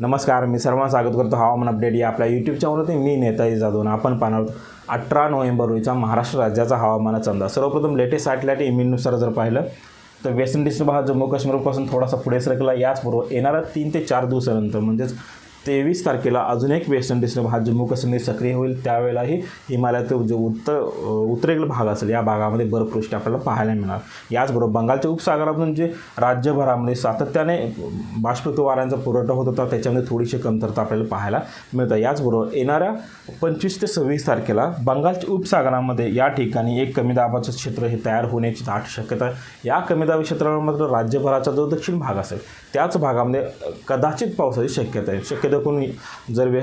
नमस्कार मी सर्वांना स्वागत करतो हवामान अपडेट या आपल्या यूट्यूब चॅनलवरती मी नेताजी जाधव आपण पाहणार आहोत अठरा नोव्हेंबर रोजीचा महाराष्ट्र राज्याचा हवामानाचा अंदाज. सर्वप्रथम लेटेस्ट सॅटेलाईट इमेजनुसार जर पाहिलं तर वेस्ट इंडिज हा जम्मू काश्मीरपासून थोडासा पुढे सरकला. याचबरोबर येणाऱ्या तीन ते चार दिवसानंतर म्हणजेच तेवीस तारखेला अजून एक वेस्टर्न डिस्टर्ब हा जम्मू काश्मीर सक्रिय होईल. त्यावेळेलाही हिमालयातील जो उत्तर उत्तरेकडील भाग असेल या भागामध्ये बर्फवृष्टी आपल्याला पाहायला मिळणार. याचबरोबर बंगालच्या उपसागरातून जे राज्यभरामध्ये सातत्याने बाष्पत्व वाऱ्यांचा पुरवठा होत होता त्याच्यामध्ये थोडीशी कमतरता आपल्याला पाहायला मिळतं. याचबरोबर येणाऱ्या पंचवीस ते सव्वीस तारखेला बंगालच्या उपसागरामध्ये या ठिकाणी एक कमी दाबाचं क्षेत्र हे तयार होण्याची दाट शक्यता आहे. या कमी दाबी क्षेत्रामध्ये मात्र राज्यभराचा जो दक्षिण भाग असेल त्याच भागामध्ये कदाचित पावसाची शक्यता आहे. शक्य कोणी जर वे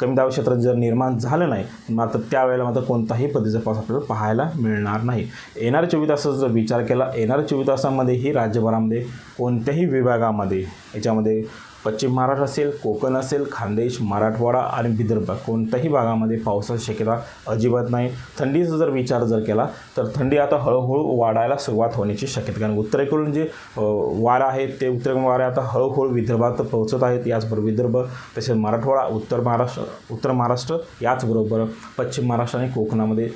कमी दाब क्षेत्रात जर निर्माण झालं नाही मात्र त्यावेळेला मात्र कोणताही पद्धतीचा पाऊस आपल्याला पाहायला मिळणार नाही. येणाऱ्या चोवीस तासाचा जर विचार केला येणाऱ्या चोवीस तासामध्येही राज्यभरामध्ये कोणत्याही विभागामध्ये याच्यामध्ये पश्चिम महाराष्ट्र असेल कोकण असेल खानदेश मराठवाडा आणि विदर्भ. कोणत्याही भागामध्ये पावसाची शक्यता अजिबात नाही. थंडीचा जर विचार जर केला तर थंडी आता हळूहळू वाढायला सुरुवात होण्याची शक्यता कारण उत्तरेकडून जे वारं वारा ते उत्तरेकडून वारे आता हळूहळू विदर्भात पोहोचत आहेत. याचबरोबर विदर्भ तसेच मराठवाडा उत्तर महाराष्ट्र उत्तर महाराष्ट्र याचबरोबर पश्चिम महाराष्ट्र आणि कोकणामध्ये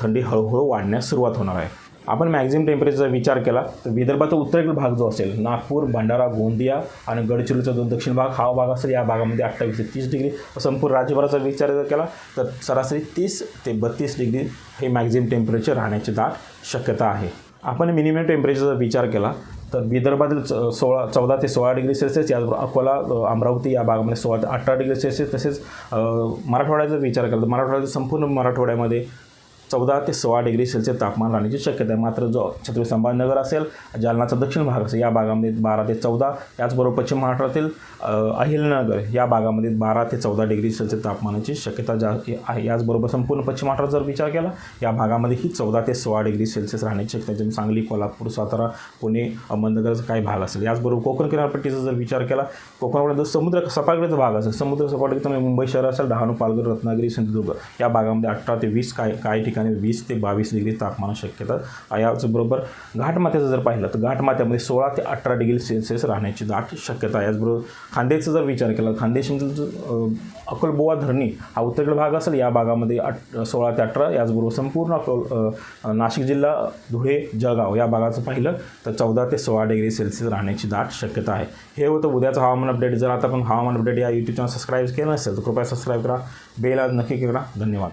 थंडी हळूहळू वाढण्यास सुरुवात होणार आहे. आपण मॅक्झिमम टेम्परेचरचा विचार केला तर विदर्भाचा उत्तरेकडील भाग जो असेल नागपूर भंडारा गोंदिया आणि गडचिरोलीचा जो दक्षिण भाग हा भाग असेल या भागामध्ये अठ्ठावीस ते तीस डिग्री. संपूर्ण राज्यभराचा विचार जर केला तर सरासरी तीस ते बत्तीस डिग्री हे मॅक्झिमम टेम्परेचर राहण्याची दाट शक्यता आहे. आपण मिनिमम टेम्परेचरचा विचार केला तर विदर्भातील च- सोळा चौदा ते सोळा डिग्री सेल्सिअस याचबरोबर अकोला अमरावती या भागामध्ये सोळा ते अठरा डिग्री सेल्सिअस तसेच मराठवाड्याचा विचार केला तर मराठवाड्याचं संपूर्ण मराठवाड्यामध्ये चौदा ते सोळा डिग्री सेल्सिअस तापमान राहण्याची शक्यता आहे. मात्र जो छत्रपती संभाजीनगर असेल जालनाचा दक्षिण भाग असेल या भागामध्ये बारा ते चौदा याचबरोबर पश्चिम महाराष्ट्रातील अहिलनगर या भागामध्ये बारा ते चौदा डिग्री सेल्सिअस तापमानाची शक्यता जा आहे. याचबरोबर संपूर्ण पश्चिम महाराष्ट्रात जर विचार केला या भागामध्येही चौदा ते सोळा डिग्री सेल्सिअस राहण्याची शक्यता आहे. जसे सांगली कोल्हापूर सातारा पुणे अहमदनगरचा काही भाग असेल. याचबरोबर कोकण किनारपट्टीचा जर विचार केला कोकणामध्ये जर समुद्र सपाटीचा भाग असेल समुद्र सपाटीचा म्हणजे मुंबई शहर असेल डहाणू पालघर रत्नागिरी सिंधुदुर्ग या भागामध्ये अठरा ते वीस काय काही ठिकाणी वीस ते बावीस डिग्री तापमान शक्यता आहे. याचबरोबर घाटमाथ्याचं जर पाहिलं तर घाटमाथ्यामध्ये सोळा ते अठरा डिग्री सेल्सिअस राहण्याची दाट शक्यता आहे. याचबरोबर खांदेचा जर विचार केला खानदेशमधील जो अकोलबोवा धरणी हा उत्तरेकडे भाग असेल या भागामध्ये अठ सोळा ते अठरा याचबरोबर संपूर्ण अकोल नाशिक जिल्हा धुळे जळगाव या भागाचं पाहिलं तर चौदा ते सोळा डिग्री सेल्सिअस राहण्याची दाट शक्यता आहे. हे होतं उद्याचं हवामान अपडेट. जर आता आपण हवामान अपडेट या यूट्यूब चॅनल सबस्क्राईब केलं नसेल तर कृपया सबस्क्राईब करा. बेल आज नक्की करा. धन्यवाद.